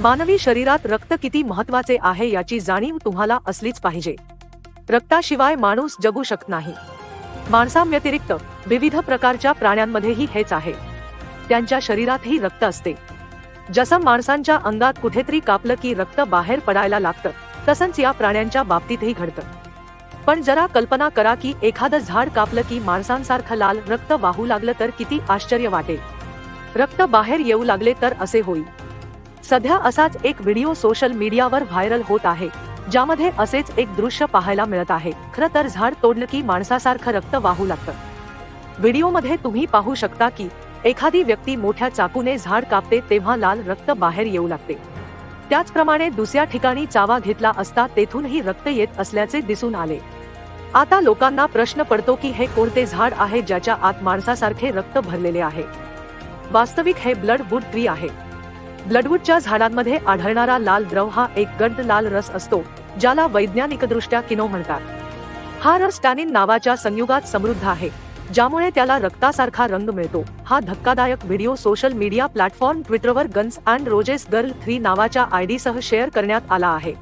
मानवी शरीरात रक्त किती महत्त्वाचे आहे याची जाणीव तुम्हाला असलीच पाहिजे. रक्ताशिवाय माणूस जगू शकत नाही. माणसांव्यतिरिक्त विविध प्रकारच्या प्राण्यांमध्येही हेच आहे. त्यांच्या शरीरातही रक्त असते. जसं माणसांच्या अंगात कुठेतरी कापलं की रक्त बाहेर पडायला लागतं तसंच या प्राण्यांच्या बाबतीतही घडतं. पण जरा कल्पना करा की एखादं झाड कापलं की माणसांसारखं लाल रक्त वाहू लागलं तर किती आश्चर्य वाटेल. रक्त बाहेर येऊ लागले तर असे होईल. सध्या असाच एक व्हिडिओ सोशल मीडियावर व्हायरल होत आहे ज्यामध्ये असेच एक दृश्य पाहायला मिळत आहे. खरं तर झाड तोडलं की माणसासारखं रक्त वाहू लागतं. व्हिडिओमध्ये तुम्ही पाहू शकता की एखादी व्यक्ती मोठ्या चाकूने झाड कापते तेव्हा लाल रक्त बाहेर येऊ लागते. त्याचप्रमाणे दुसऱ्या ठिकाणी चावा घेतला असता तेथूनही रक्त येत असल्याचे दिसून आले. आता लोकांना प्रश्न पडतो की हे कोणते झाड आहे ज्याच्या आत माणसासारखे रक्त भरलेले आहे? वास्तविक हे ब्लड वुड ट्री आहे. ब्लडवूडच्या झाडांमध्ये आढळणारा लाल द्रव हा एक गडद लाल रस असतो ज्याला वैज्ञानिकदृष्ट्या किनो म्हणतात. हा रस टॅनिन नावाच्या संयुगात समृद्ध आहे ज्यामुळे त्याला रक्तासारखा रंग मिळतो. हा धक्कादायक व्हिडिओ सोशल मीडिया प्लॅटफॉर्म ट्विटरवर Guns and Roses girl three नावाच्या आयडी सह शेअर करण्यात आला आहे.